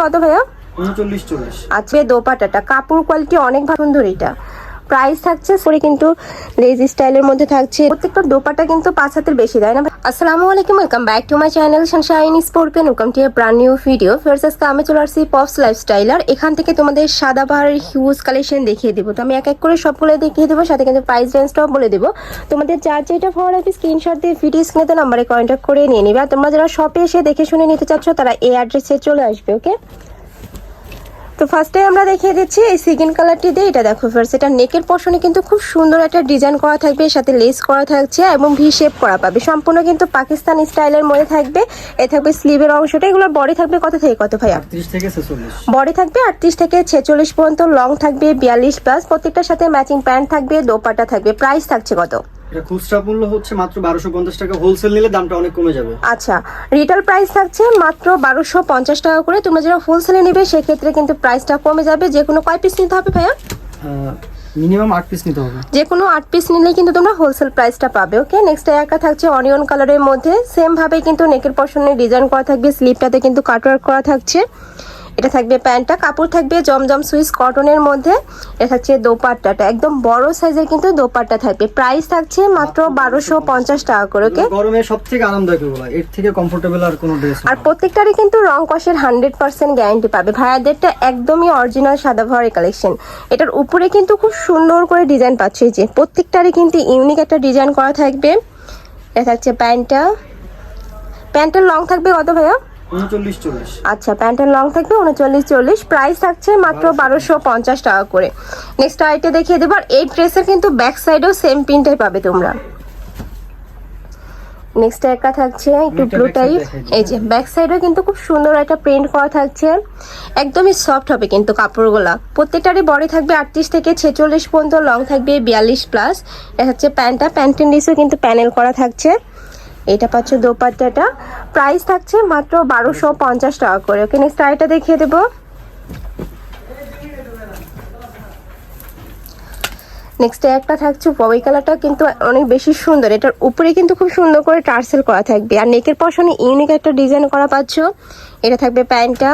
কত ভাইয়া? উনচল্লিশ চল্লিশ। আজকে দোপাটাটা কাপড় কোয়ালিটি অনেক সুন্দর এটা। প্রাইস থাকছে পরে কিন্তু লেজ স্টাইলের মধ্যে থাকছে। প্রত্যেকটা দোপাটা কিন্তু পাঁচ হাতের বেশি দেয় না আসসালামু আলাইকুম welcome back to my channel sunshine স্পোর্টপেন welcome to brand new video first আজকে আমি চলে আসছি পপস লাইফস্টাইলার এখান থেকে তোমাদের সাদা পাহাড়ের হিউজ কালেকশন দেখিয়ে দেবো। তো আমি এক এক করে সবগুলো দেখিয়ে দেবো, সাথে কিন্তু প্রাইস রেঞ্জটাও বলে দেবো। তোমাদের যার যেটা ভালো লাগবে স্ক্রিনশট দিয়ে ভিডিও স্ক্রিনে নাম্বারে কন্ট্যাক্ট করে নিয়ে নিবে। আর তোমরা যারা শপে এসে দেখে শুনে নিতে চাচ্ছ, তারা এই অ্যাড্রেসে চলে আসবে ওকে তো ফার্স্টে আমরা দেখিয়ে দিচ্ছি এই সিগিন কালারটি দিয়ে। এটা দেখো ফার্স্ট এটা নেকের পশনে কিন্তু খুব সুন্দর একটা ডিজাইন করা থাকবে সাথে লেস করা থাকছে এবং ভি শেপ করা পাবে। সম্পূর্ণ কিন্তু পাকিস্তানি স্টাইলের মধ্যে থাকবে। এ থাকবে স্লিভের অংশটা। এগুলোর বডি থাকবে কত থেকে কত ভাইয়া? আটত্রিশ থেকে ছেচল্লিশ। বডি থাকবে আটত্রিশ থেকে ছেচল্লিশ পর্যন্ত। লং থাকবে বিয়াল্লিশ প্লাস প্রত্যেকটার সাথে ম্যাচিং প্যান্ট থাকবে দোপাটা থাকবে। প্রাইস থাকছে কত? এটা খুচরা মূল্য হচ্ছে মাত্র বারোশো পঞ্চাশ টাকা হোলসেল নিলে দামটা অনেক কমে যাবে। আচ্ছা রিটেল প্রাইস থাকছে মাত্র বারোশো পঞ্চাশ টাকা করে। তোমরা যারা হোলসেলে নেবে সেক্ষেত্রে কিন্তু প্রাইসটা কমে যাবে। যে কোনো কয় পিস নিতে হবে ভাইয়া? মিনিমাম আট পিস নিতে হবে। যে কোনো আট পিস নিলে কিন্তু তোমরা হোলসেল প্রাইসটা পাবে ওকে নেক্সট একটা থাকছে অনিয়ন কালারের মধ্যে। সেম ভাবে কিন্তু নেকের পশনে ডিজাইন করা থাকবে স্লিপটাতে কিন্তু কাটওয়ার্ক করা থাকছে। এটা থাকবে প্যান্টটা কাপড় থাকবে জমজম সুইস কটনের মধ্যে। এটা থাকছে দোপাট্টাটা একদম বড় সাইজের কিন্তু দোপাট্টা থাকবে। প্রাইস থাকছে মাত্র বারোশো পঞ্চাশ টাকা করে ওকে গরমে সব থেকে আরামদায়ক এর থেকে কমফোর্টেবল আর কোনো ড্রেস আর প্রত্যেকটারই কিন্তু রং কষের হান্ড্রেড পার্সেন্ট গ্যারান্টি পাবে। ভাইয়াদেরটা একদমই অরিজিনাল সাদা ভরের কালেকশন এটার উপরে কিন্তু খুব সুন্দর করে ডিজাইন পাচ্ছে যে। প্রত্যেকটারই কিন্তু ইউনিক একটা ডিজাইন করা থাকবে। এটা থাকছে প্যান্টটা। প্যান্টের লং থাকবে কত ভাইয়া? আচ্ছা প্যান্টের লং থাকবে উনচল্লিশ চল্লিশ। প্রাইস থাকছে মাত্র বারোশো পঞ্চাশ টাকা করে। নেক্সট আইটে দেখিয়ে দেবো আর এই ড্রেসের কিন্তু ব্যাক সাইডেও সেম প্রিন্টাই পাবে তোমরা। নেক্সট একটা থাকছে একটু ব্লু টাইপ এই যে ব্যাক সাইডেও কিন্তু খুব সুন্দর একটা প্রিন্ট করা থাকছে। একদমই সফট হবে কিন্তু কাপড়গুলা। প্রত্যেকটারই বডি থাকবে আটত্রিশ থেকে ছেচল্লিশ পর্যন্ত লং থাকবে বিয়াল্লিশ প্লাস এটা হচ্ছে প্যান্টটা। প্যান্টের নিচেও কিন্তু প্যানেল করা থাকছে। এটা পাচ্ছ দোপাট্টাটা। প্রাইস থাকছে মাত্র বারোশো পঞ্চাশ টাকা করে। ওকে নেক্সট আরেকটা দেখিয়ে দেবো। নেক্সট একটা থাকছে ববি কালারটা কিন্তু অনেক বেশি সুন্দর। এটার উপরে কিন্তু খুব সুন্দর করে টার্সেল করা থাকবে। আর নেকের পশনে ইউনিক একটা ডিজাইন করা পাচ্ছ। এটা থাকবে প্যান্টটা।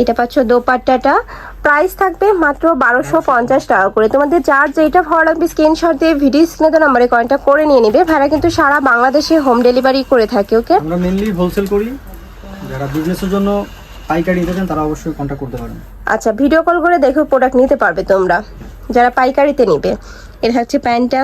এটা পাচ্ছ দোপাট্টাটা। প্রাইস থাকবে মাত্র বারোশো পঞ্চাশ টাকা করে। তোমাদের যার যেটা ভালো লাগবে স্ক্রিনশট দিয়ে ভিডিও স্ক্রিনে নাম্বারে কয়েনটা করে নিয়ে নেবে। ভাড়া কিন্তু সারা বাংলাদেশে হোম ডেলিভারি করে থাকে ওকে আমরা মেনলি হোলসেল করি। যারা বিজনেসের জন্য পাইকারি নিতে চান তারা অবশ্যই কন্ট্যাক্ট করতে পারেন। আচ্ছা ভিডিও কল করে দেখো প্রোডাক্ট নিতে পারবে তোমরা। যারা পাইকারিতে নিবে। এটা হচ্ছে প্যান্টটা।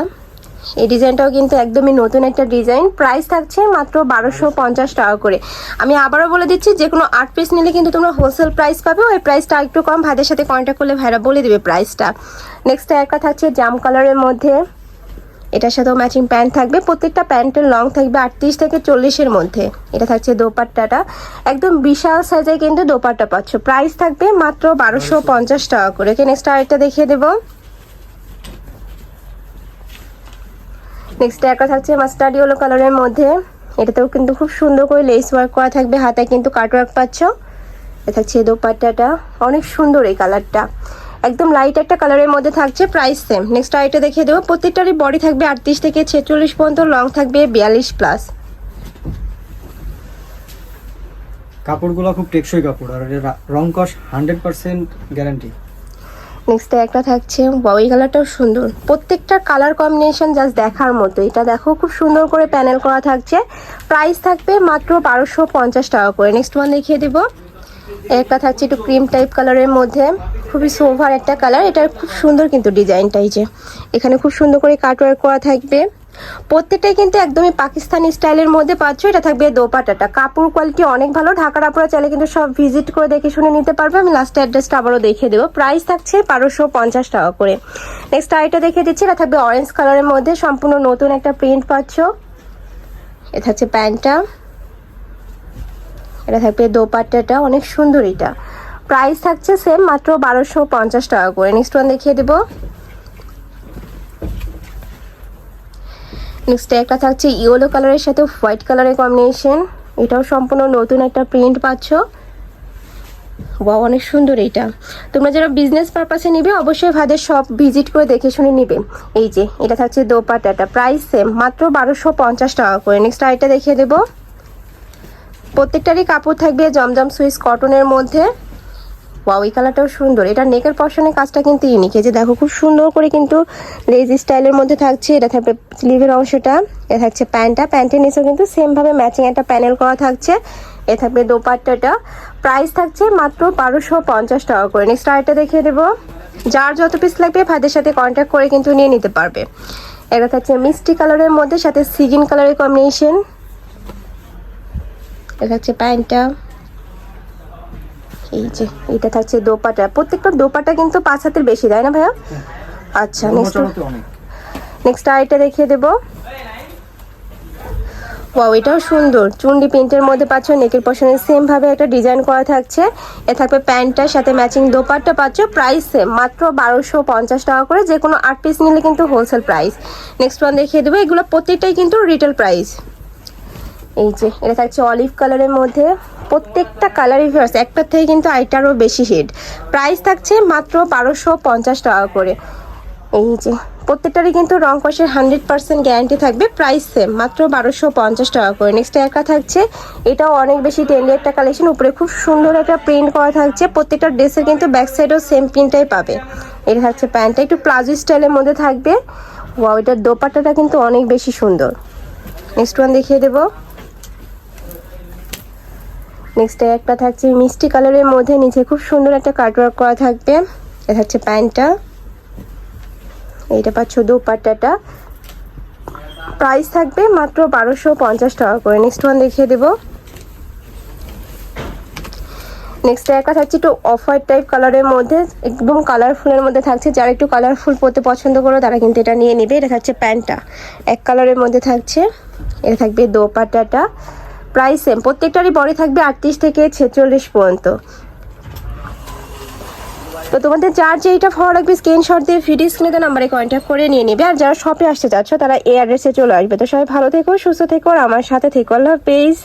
এই ডিজাইনটাও কিন্তু একদমই নতুন একটা ডিজাইন। প্রাইস থাকছে মাত্র বারোশো পঞ্চাশ টাকা করে। আমি আবারও বলে দিচ্ছি, যে কোনো আট পিস নিলে কিন্তু তোমরা হোলসেল প্রাইস পাবে। ওই প্রাইসটা একটু কম, ভাইদের সাথে কন্ট্যাক্ট করলে ভাইরা বলে দেবে প্রাইসটা নেক্সট একটা থাকছে জাম কালারের মধ্যে। এটার সাথেও ম্যাচিং প্যান্ট থাকবে। প্রত্যেকটা প্যান্টের লং থাকবে আটত্রিশ থেকে চল্লিশের মধ্যে। এটা থাকছে দোপাট্টাটা। একদম বিশাল সাইজে কিন্তু দোপাট্টা পাচ্ছ। প্রাইস থাকবে মাত্র বারোশো পঞ্চাশ টাকা করে। ওকে নেক্সট আরেকটা দেখিয়ে দেবো। নেক্সট একটা থাকছে মাস্টার্ড ইয়েলো কালারের মধ্যে। এটাতেও কিন্তু খুব সুন্দর করে লেস ওয়ার্ক করা থাকবে। হাতায় কিন্তু কাট ওয়ার্ক পাচ্ছ। এটা থাকছে দোপাট্টাটা। অনেক সুন্দর এই কালারটা একদম লাইট একটা কালারের মধ্যে থাকছে প্রাইস সেম নেক্সট আইটা দেখিয়ে দেবো। প্রত্যেকটারই বডি থাকবে আটত্রিশ থেকে ছেচল্লিশ পর্যন্ত লং থাকবে বিয়াল্লিশ প্লাস কাপড়গুলো খুব টেকসই কাপড়। আর রং কস হান্ড্রেড পার্সেন্ট গ্যারান্টি নেক্সট একটা থাকছে ওই কালারটাও সুন্দর। প্রত্যেকটা কালার কম্বিনেশন জাস্ট দেখার মতো। এটা দেখো, খুব সুন্দর করে প্যানেল করা থাকছে। প্রাইস থাকবে মাত্র বারোশো পঞ্চাশ টাকা করে। নেক্সট ওয়ান দেখিয়ে দেবো। একটা থাকছে একটু ক্রিম টাইপ কালারের মধ্যে। খুবই সোভার একটা কালার এটার খুব সুন্দর কিন্তু ডিজাইনটাই যে। এখানে খুব সুন্দর করে কাটওয়ার্ক করা থাকবে। প্রত্যেকটাই কিন্তু একদমই পাকিস্তানি স্টাইলের মধ্যে পাচ্ছ, এটা থাকবে দোপাটাটা কাপড় কোয়ালিটি অনেক ভালো, ঢাকার আপনারা চাইলে কিন্তু সব ভিজিট করে দেখে শুনে নিতে পারবে। আমি লাস্ট অ্যাড্রেসটা আবারও দেখিয়ে দেবো। প্রাইস থাকছে বারোশো পঞ্চাশ টাকা করে। নেক্সট আইটা দেখিয়ে দিচ্ছি, এটা থাকবে অরেঞ্জ কালারের মধ্যে। সম্পূর্ণ নতুন একটা প্রিন্ট পাচ্ছ। এটা থাকছে প্যান্টটা। এটা থাকবে দোপাট্টাটা, অনেক সুন্দর এটা। প্রাইস থাকছে সেম মাত্র বারোশো পঞ্চাশ টাকা করে। নেক্সট ওয়ান দেখিয়ে দেবো। নেক্সট একটা থাকছে ইয়েলো কালারের সাথে হোয়াইট কালারের কম্বিনেশন এটাও সম্পূর্ণ নতুন একটা প্রিন্ট পাচ্ছ। বা অনেক সুন্দর এটা। তোমরা যারা বিজনেস পারপাসে নিবে, অবশ্যই ভাদের সব ভিজিট করে দেখে শুনে নিবে। এই যে, এটা থাকছে দোপাট্টাটা। প্রাইস সেম মাত্র বারোশো পঞ্চাশ টাকা করে। নেক্সট আইটা দেখিয়ে দেবো। প্রত্যেকটারই কাপড় থাকবে জমজম সুইস কটনের মধ্যে। ওয়াও এই কালারটাও সুন্দর। এটা নেকের পশনের কাজটা কিন্তু ইউনিক এই যে দেখো, খুব সুন্দর করে কিন্তু লেজ স্টাইলের মধ্যে থাকছে। এটা থাকবে স্লিভের অংশটা এটা থাকছে প্যান্টটা। প্যান্টের নিচেও কিন্তু সেমভাবে ম্যাচিং একটা প্যানেল করা থাকছে। এ থাকবে দোপাট্টাটা। প্রাইস থাকছে মাত্র বারোশো পঞ্চাশ টাকা করে। নেক্সট আরেকটা দেখিয়ে দেবো। যার যত পিস লাগবে, ভাইদের সাথে কন্ট্যাক্ট করে কিন্তু নিয়ে নিতে পারবে। এটা থাকছে মিষ্টি কালারের মধ্যে, সাথে সিগিন কালারের কম্বিনেশন এটা হচ্ছে প্যান্টটা। এই যে এটা থাকছে দোপাটা। প্রত্যেকটা দোপাটা কিন্তু পাঁচ হাতের বেশি দেয় না ভাইয়া? আচ্ছা নেক্সট নেক্সট আরেকটা দেখিয়ে দেবো। ওয়াও এটাও সুন্দর। চুন্ডি প্রিন্টের মধ্যে পাচ্ছ নেকের পশনে সেম ভাবে একটা ডিজাইন করা থাকছে। এ থাকবে প্যান্টটার সাথে ম্যাচিং দোপাট্টা পাচ্ছ প্রাইস সেম মাত্র বারোশো পঞ্চাশ টাকা করে যে কোনো আট পিস নিলে কিন্তু হোলসেল প্রাইস নেক্সট ওয়ান দেখিয়ে দেবো এগুলো প্রত্যেকটাই কিন্তু রিটেল প্রাইস এই যে, এটা থাকছে অলিভ কালারের মধ্যে। প্রত্যেকটা কালারই ভিউয়ার্স একটার থেকে কিন্তু আইটারও বেশি হেড প্রাইস থাকছে মাত্র বারোশো পঞ্চাশ টাকা করে। এই যে, প্রত্যেকটারই কিন্তু রং কষের হান্ড্রেড পার্সেন্ট গ্যারান্টি থাকবে। প্রাইস সেম মাত্র বারোশো পঞ্চাশ টাকা করে। নেক্সট একা থাকছে, এটাও অনেক বেশি ট্রেন্ডি একটা কালেকশন উপরে খুব সুন্দর একটা প্রিন্ট করা থাকছে। প্রত্যেকটা ড্রেসের কিন্তু ব্যাক সাইডও সেম প্রিন্টটাই পাবে। এটা থাকছে প্যান্টটা একটু প্লাজো স্টাইলের মধ্যে থাকবে। ওয়াও এটার দোপাট্টাটা কিন্তু অনেক বেশি সুন্দর। নেক্সট ওয়ান দেখিয়ে দেবো। নেক্সট একটা থাকছে মিষ্টি কালারের মধ্যে নিচে খুব সুন্দর একটা কাটওয়ার্ক করা থাকবে। এটা থাকছে প্যান্টটা। এইটা পাচ্ছ দোপাট্টাটা। প্রাইস থাকবে মাত্র বারোশো পঞ্চাশ টাকা করে। নেক্সট ওয়ান দেখিয়ে দেবো। নেক্সট একটা থাকছে একটু অফ হোয়াইট টাইপ কালারের মধ্যে, একদম কালারফুলের মধ্যে থাকছে। যারা একটু কালারফুল পরতে পছন্দ করো, তারা কিন্তু এটা নিয়ে নেবে। এটা থাকছে প্যান্টটা। এক কালারের মধ্যে থাকছে। এটা থাকবে দোপাট্টাটা। প্রাইস সেম প্রত্যেকটারই পরে থাকবে আটত্রিশ থেকে ছেচল্লিশ পর্যন্ত। তো তোমাদের যার যেইটা ভালো লাগবে স্ক্রিনশট দিয়ে ভিডিও স্ক্রিনে নাম্বারে কন্ট্যাক্ট করে নিয়ে নেবে। আর যারা শপে আসতে চাচ্ছ, তারা এই অ্যাড্রেসে চলে আসবে। তো সবাই ভালো থেকো, সুস্থ থেকো, আর আমার সাথে থেকো। আল্লাহ হাফেজ।